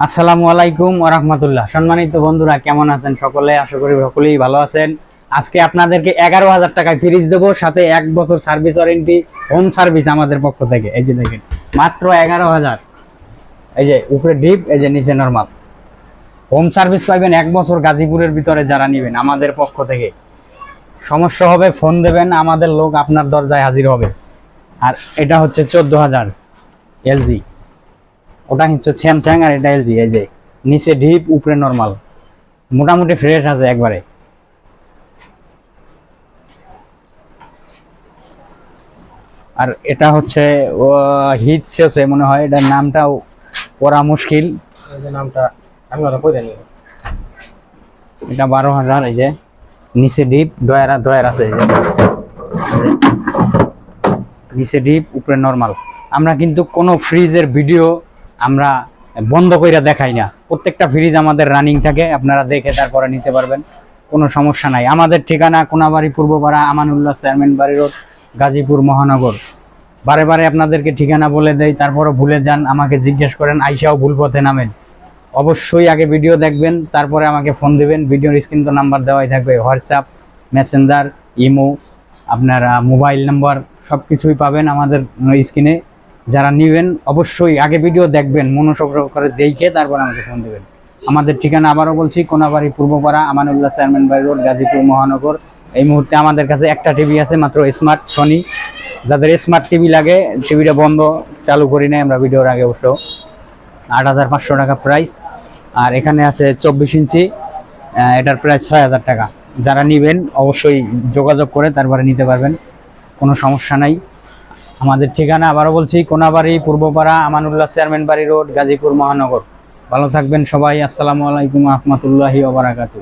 আসসালামু আলাইকুম ওরহমতুল্লাহ সম্মানিত বন্ধুরা, কেমন আছেন সকলে? আশা করি সকলেই ভালো আছেন। আজকে আপনাদেরকে এগারো হাজার টাকায় ফ্রিজ দেবো, সাথে এক বছর সার্ভিস ওয়ারেন্টি, হোম সার্ভিস আমাদের পক্ষ থেকে। এই যে দেখেন, মাত্র এগারো হাজার। এই যে উপরে ডিপ, এই যে নিচে নর্মাল। হোম সার্ভিস পাইবেন এক বছর গাজীপুরের ভিতরে যারা নেবেন, আমাদের পক্ষ থেকে। সমস্যা হবে, ফোন দেবেন, আমাদের লোক আপনার দরজায় হাজির হবে। আর এটা হচ্ছে চোদ্দ হাজার এলজি। ওটা হচ্ছে স্যামসাং আর এটা এলজি এই যে নিচে ডিপ উপরে নর্মাল মোটামুটি ফ্রেশ আছে একবারে আর এটা হচ্ছে হিট হচ্ছে মনে হয় এটার নামটাও পড়া মুশকিল নামটা আমি ওরা কই জানি এটা বারো হাজার এই যে নিচে ডিপ ডয়ারা ডয়ার আছে। এই যে। নিচে ডিপ উপরে নর্মাল আমরা কিন্তু কোনো ফ্রিজের ভিডিও আমরা বন্ধ কইরা দেখাই না। প্রত্যেকটা ফ্রিজ আমাদের রানিং থাকে, আপনারা দেখে তারপরে নিতে পারবেন। কোনো সমস্যা নাই। আমাদের ঠিকানা কোনাবাড়ি পূর্বপাড়া আমানুল্লাহ চেয়ারম্যান বাড়ি রোড, গাজীপুর মহানগর। বারে বারে আপনাদেরকে ঠিকানা বলে দেই তারপরে ভুলে যান, আমাকে জিজ্ঞেস করেন, আইসাও ভুল পথে নামেন। অবশ্যই আগে ভিডিও দেখবেন, তারপরে আমাকে ফোন দিবেন। ভিডিওর স্ক্রিন তো নাম্বার দেওয়াই থাকবে হোয়াটসঅ্যাপ মেসেঞ্জার ইমো আপনারা মোবাইল নাম্বার সব কিছুই পাবেন আমাদের স্ক্রিনে যারা নেবেন, অবশ্যই আগে ভিডিও দেখবেন, মনোসংগ্রহ করে দেখে তারপর আমাকে ফোন দেবেন। আমাদের ঠিকানা আবারও বলছি, কোনাবাড়ি পূর্বপাড়া, আমানুল্লাহ চেয়ারম্যান বাড়ি রোড, গাজীপুর মহানগর। এই মুহূর্তে আমাদের কাছে একটা টিভি আছে, মাত্র স্মার্ট সনি যাদের স্মার্ট টিভি লাগে টিভিটা বন্ধ, চালু করি নাই, আমরা ভিডিওর আগে অবশ্য আট হাজার পাঁচশো টাকা প্রাইস আর এখানে আছে চব্বিশ ইঞ্চি এটার প্রাইস ছয় হাজার টাকা। যারা নেবেন, অবশ্যই যোগাযোগ করে তারপরে নিতে পারবেন। কোনো সমস্যা নাই। আমাদের ঠিকানা আবারও বলছি, কোনাবাড়ি, পূর্বপাড়া, আমানুল্লাহ চেয়ারম্যান বাড়ি রোড, গাজীপুর মহানগর। ভালো থাকবেন সবাই, আসসালামু আলাইকুম আহমতুল্লাহি ওবরাকাতু